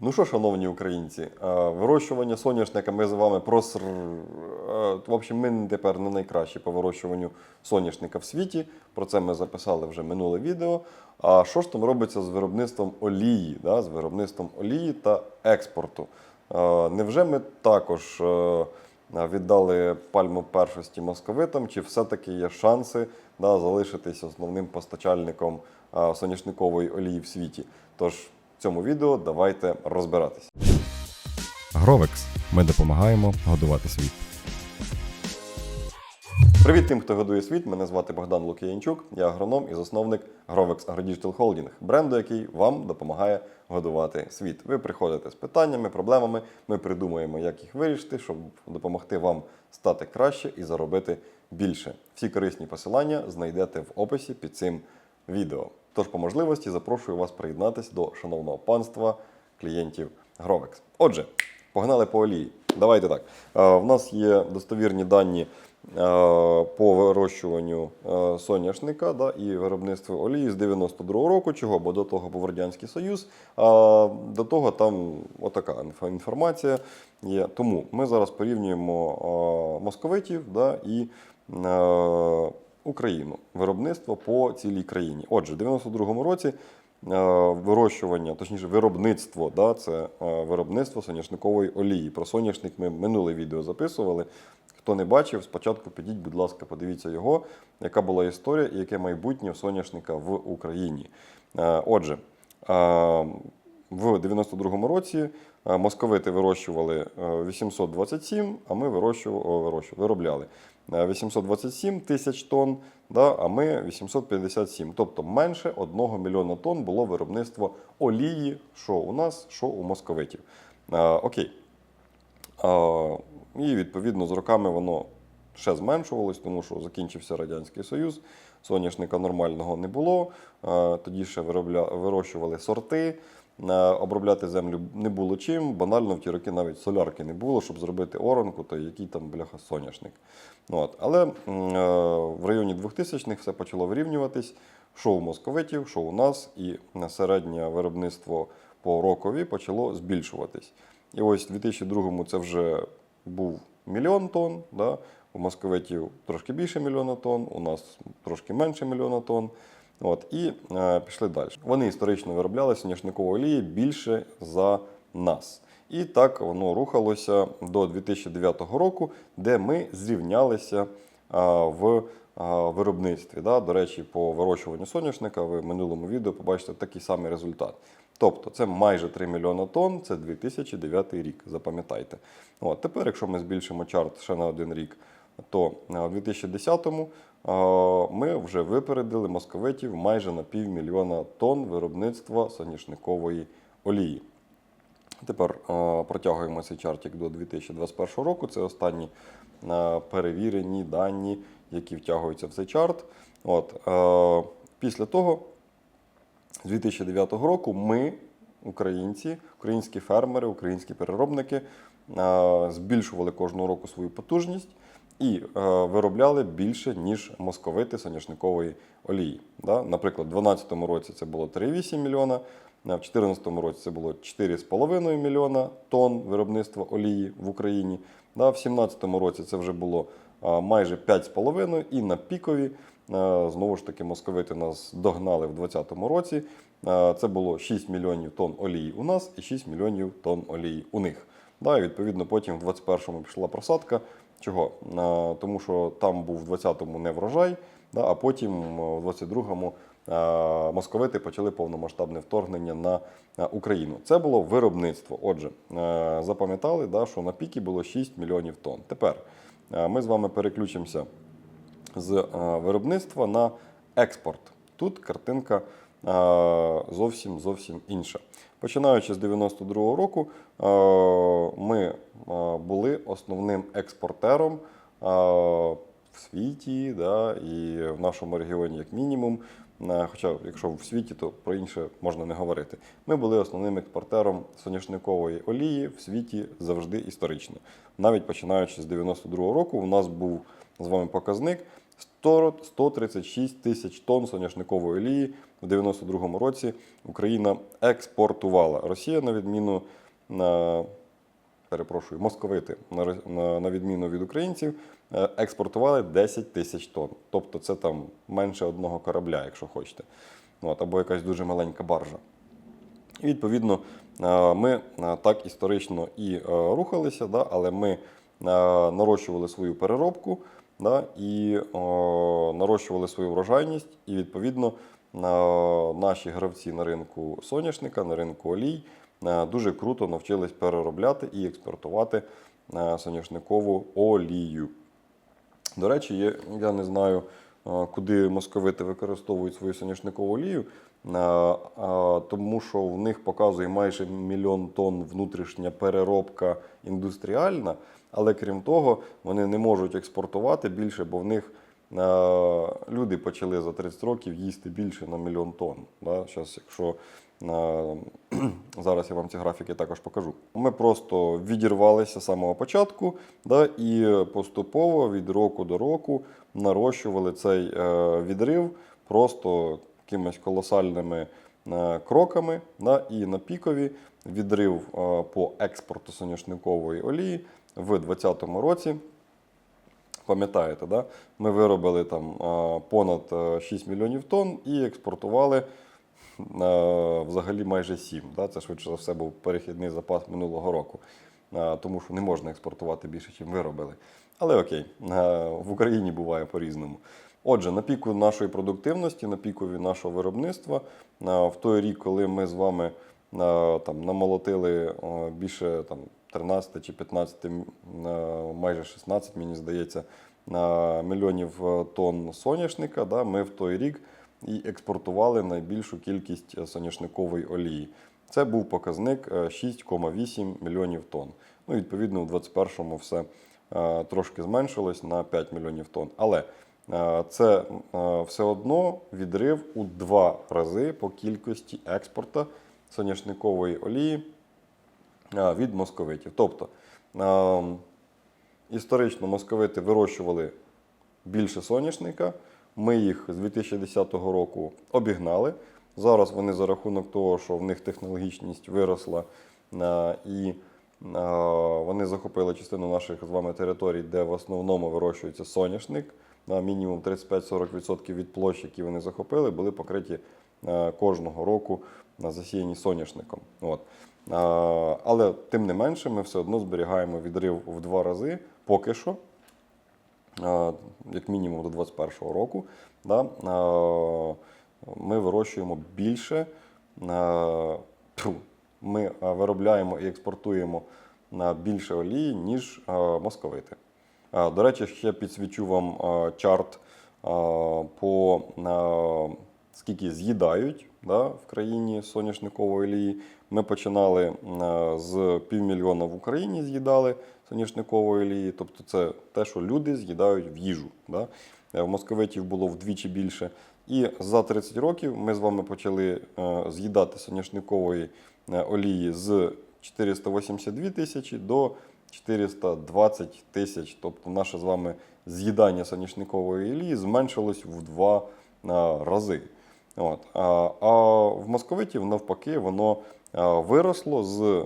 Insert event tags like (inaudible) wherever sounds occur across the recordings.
Ну що, шановні українці, е, вирощування соняшника ми з вами проср... е, В общем, ми тепер не найкращі по вирощуванню соняшника в світі. Про це ми записали вже минуле відео. А що ж там робиться з виробництвом олії, да? з виробництвом олії та експорту? Е, Невже ми також віддали пальму першості московитам, чи все-таки є шанси да, залишитись основним постачальником соняшникової олії в світі? Тож в цьому відео давайте розбиратись. Гровекс. Ми допомагаємо годувати світ. Привіт тим, хто годує світ. Мене звати Богдан Лук'янчук, я агроном і засновник Grovex AgroDigital Holding, бренду, який вам допомагає годувати світ. Ви приходите з питаннями, проблемами. Ми придумаємо, як їх вирішити, щоб допомогти вам стати краще і заробити більше. Всі корисні посилання знайдете в описі під цим відео. Тож, по можливості, запрошую вас приєднатися до шановного панства клієнтів Grovex. Отже, погнали по олії. Давайте так. Е, В нас є достовірні дані е, по вирощуванню е, соняшника да, і виробництву олії з 92-го року. Чого? Бо до того був Радянський Союз, а до того там отака інформація є. Тому ми зараз порівнюємо московитів да, і Україну, виробництво по цілій країні. Отже, в 92-му році. е, Вирощування, точніше, виробництво, да, це е, виробництво соняшникової олії. Про соняшник ми минуле відео записували. Хто не бачив, спочатку підіть, будь ласка, подивіться його, яка була історія і яке майбутнє соняшника в Україні. Е, Отже, в 92-му році московити вирощували е, 827, а ми вирощували, виробляли 827 тисяч тонн, да, а ми 857. Тобто менше 1 мільйона тонн було виробництво олії, що у нас, що у московитів. Е, Окей. А, І відповідно з роками воно ще зменшувалось, тому що закінчився Радянський Союз, соняшника нормального не було. Тоді ще виробля... вирощували сорти. Обробляти землю не було чим. Банально в ті роки навіть солярки не було, щоб зробити оранку, то який там бляха соняшник. Ну, От. Але е, в районі 2000-х все почало вирівнюватись. Що у московитів, що у нас, і середнє виробництво по рокові почало збільшуватись. І ось у 2002-му це вже був мільйон тонн. Да? У московитів трошки більше мільйона тонн, у нас трошки менше мільйона тонн. От, і е, пішли далі. Вони історично виробляли соняшникової олії більше за нас. І так воно рухалося до 2009 року, де ми зрівнялися а, в а, виробництві. Да? До речі, по вирощуванню соняшника ви в минулому відео побачите такий самий результат. Тобто це майже 3 мільйона тонн, це 2009 рік, запам'ятайте. Тепер, якщо ми збільшимо чарт ще на один рік, то е, у 2010-му е, ми вже випередили московитів майже на півмільйона тонн виробництва соняшникової олії. Тепер протягуємо цей чартик до 2021 року. Це останні перевірені дані, які втягуються в цей чарт. От, після того, з 2009 року, ми, українці, українські фермери, українські переробники, збільшували кожного року свою потужність і е, виробляли більше, ніж московити соняшникової олії. Наприклад, у 2012 році це було 3,8 мільйона, в 2014 році це було 4,5 мільйона тонн виробництва олії в Україні. В 2017 році це вже було майже 5,5 і на пікові. е, Знову ж таки, московити нас догнали в 2020 році. Е, Це було 6 мільйонів тонн олії у нас і 6 мільйонів тонн олії у них. І відповідно потім в 21-му пішла просадка. Чого? Е, Тому що там був в 20-му не врожай, а потім е, в 22-му е, московити почали повномасштабне вторгнення на Україну. Це було виробництво. Отже, запам'ятали, що на піки було 6 мільйонів тонн. Тепер ми з вами переключимося з виробництва на експорт. Тут картинка зовсім зовсім інша. Починаючи з 92-го року, е, ми е, були основним експортером е, в світі, да, і в нашому регіоні, як мінімум. Хоча, якщо в світі, то про інше можна не говорити. Ми були основним експортером соняшникової олії в світі завжди історично. Навіть починаючи з 92-го року, у нас був з вами показник 100 136 тисяч тонн соняшникової олії в 92-му році Україна експортувала. Росія, на відміну на перепрошую, московити, на, відміну від українців, е, експортували 10 тисяч тонн. Тобто це там менше одного корабля, якщо хочете. От, або якась дуже маленька баржа. І відповідно е, ми е, так історично і рухалися, да, але ми нарощували свою переробку да, і е, нарощували свою врожайність, і відповідно е, наші гравці на ринку соняшника, на ринку олій е, дуже круто навчились переробляти і експортувати е, соняшникову олію. До речі, є, я не знаю, куди московити використовують свою соняшникову олію, тому що в них показує майже мільйон тонн внутрішня переробка індустріальна, але крім того, вони не можуть експортувати більше, бо в них люди почали за 30 років їсти більше на мільйон тонн. Зараз, якщо (clears throat) зараз я вам ці графіки також покажу. Ми просто відірвалися з самого початку да, і поступово від року до року нарощували цей е, відрив просто якимись колосальними е, кроками. Да, і на пікові відрив е, по експорту соняшникової олії в 2020 році. Пам'ятаєте, да? ми виробили там е, понад е, 6 мільйонів тонн і експортували е, взагалі майже 7. Да? Це швидше за все був перехідний запас минулого року, Е, тому що не можна експортувати більше, ніж виробили. Але окей, е, в Україні буває по-різному. Отже, на піку нашої продуктивності, на пікові нашого виробництва, е, в той рік, коли ми з вами е, там, намолотили е, більше там, 13 чи 15, е, майже 16, мені здається, мільйонів е, тонн соняшника, да, ми в той рік і експортували найбільшу кількість е, соняшникової олії. Це був показник е, 6,8 мільйонів тонн. Ну, відповідно, у 2021-му все е, трошки зменшилось на 5 мільйонів тонн. Але е, це е, все одно відрив у два рази по кількості експорту соняшникової олії е, від московитів. Тобто е, історично московити вирощували більше соняшника. Ми їх з 2010 року обігнали. Зараз вони за рахунок того, що в них технологічність виросла і вони захопили частину наших з вами територій, де в основному вирощується соняшник. На мінімум 35-40% від площ, які вони захопили, були покриті кожного року на засіяні соняшником. От. Але тим не менше, ми все одно зберігаємо відрив в два рази поки що як мінімум до 2021 року, да, ми вирощуємо більше, ми виробляємо і експортуємо більше олії, ніж московити. До речі, ще підсвічу вам чарт по скільки з'їдають да, в країні соняшникової олії. Ми починали е, з півмільйона в Україні з'їдали соняшникової олії, тобто це те, що люди з'їдають в їжу. Да? Е, В московитів було вдвічі більше. І за 30 років ми з вами почали е, з'їдати соняшникової олії з 482 тисячі до 420 тисяч. Тобто наше з вами з'їдання соняшникової олії зменшилось в два рази. От. А, в московитів навпаки воно виросло з е,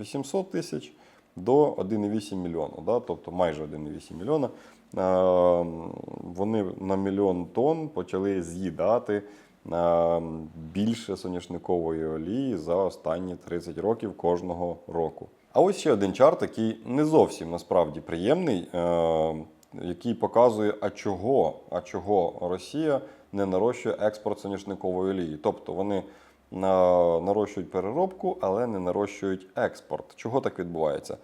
800 тисяч до 1,8 мільйона, да? тобто майже 1,8 мільйона. Вони на мільйон тонн почали з'їдати більше соняшникової олії за останні 30 років кожного року. А ось ще один чарт, який не зовсім насправді приємний, е, який показує, а чого, а чого Росія не нарощує експорт соняшникової олії. Тобто вони нарощують переробку, але не нарощують експорт. Чого так відбувається?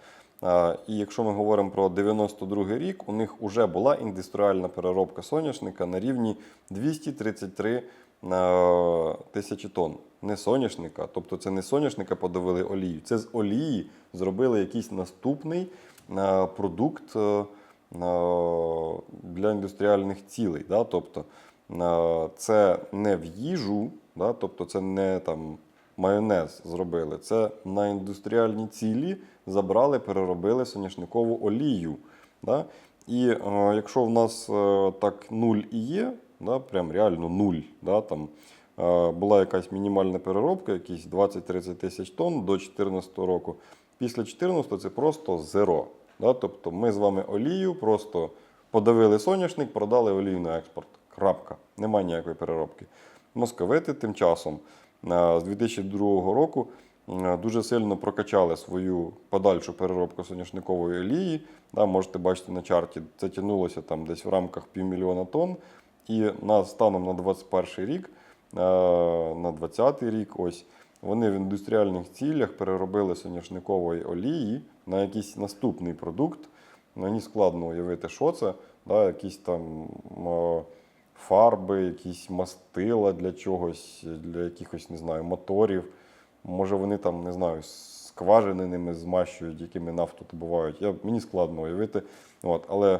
І якщо ми говоримо про 92 рік, у них вже була індустріальна переробка соняшника на рівні 233 е, тисячі тонн. Не соняшника, тобто це не соняшника подавили олію, це з олії зробили якийсь наступний е, продукт е, е, для індустріальних цілей. Да? Тобто е, це не в їжу, да? тобто це не там майонез зробили. Це на індустріальні цілі забрали, переробили соняшникову олію. Да? І е, якщо в нас е, так нуль і є, да, прям реально нуль, да, там, е, була якась мінімальна переробка, якісь 20-30 тисяч тонн до 2014 року. Після 2014 це просто зеро. Да, тобто ми з вами олію просто подавили соняшник, продали олію на експорт. Крапка. Немає ніякої переробки. Московити тим часом е, з 2002 року е, дуже сильно прокачали свою подальшу переробку соняшникової олії. Да, можете бачити на чарті, це тягнулося там десь в рамках півмільйона тонн. І на станом на 21 рік, е, на 20 рік, ось вони в індустріальних цілях переробили соняшникової олії на якийсь наступний продукт. Мені складно уявити, що це. Да, якісь там фарби, якісь мастила для чогось, для якихось, не знаю, моторів. Може, вони там, не знаю, скважини ними змащують, якими нафту добувають. Я, мені складно уявити. От, але е,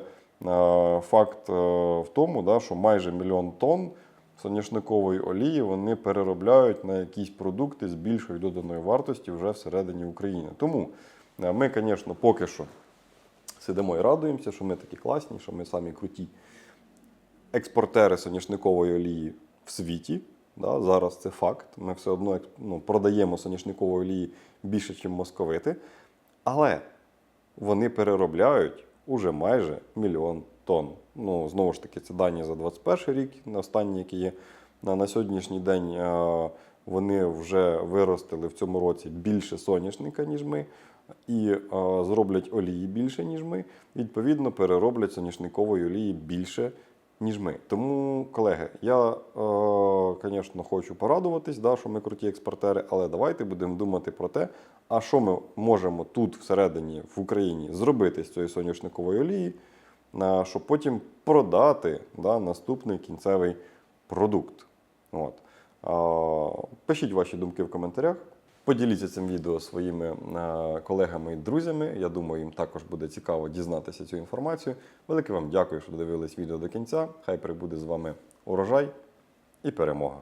факт е, в тому, да, що майже мільйон тонн соняшникової олії вони переробляють на якісь продукти з більшою доданою вартості вже всередині України. Тому е, ми, звісно, поки що сидимо і радуємося, що ми такі класні, що ми самі круті експортери соняшникової олії в світі. Да, зараз це факт. Ми все одно ну, продаємо соняшникової олії більше, ніж московити. Але вони переробляють уже майже мільйон тонн. Ну, знову ж таки, це дані за 21 рік, останні, які є. На, на сьогоднішній день е, вони вже виростили в цьому році більше соняшника, ніж ми, і е, зроблять олії більше, ніж ми. Відповідно, перероблять соняшникової олії більше, ніж ми. Тому, колеги, я, звісно, хочу порадуватись, да, що ми круті експортери, але давайте будемо думати про те, а що ми можемо тут всередині в Україні зробити з цієї соняшникової олії, щоб потім продати да, наступний кінцевий продукт. От. Пишіть ваші думки в коментарях. Поділіться цим відео своїми е, колегами і друзями. Я думаю, їм також буде цікаво дізнатися цю інформацію. Велике вам дякую, що додивились відео до кінця. Хай прибуде з вами урожай і перемога.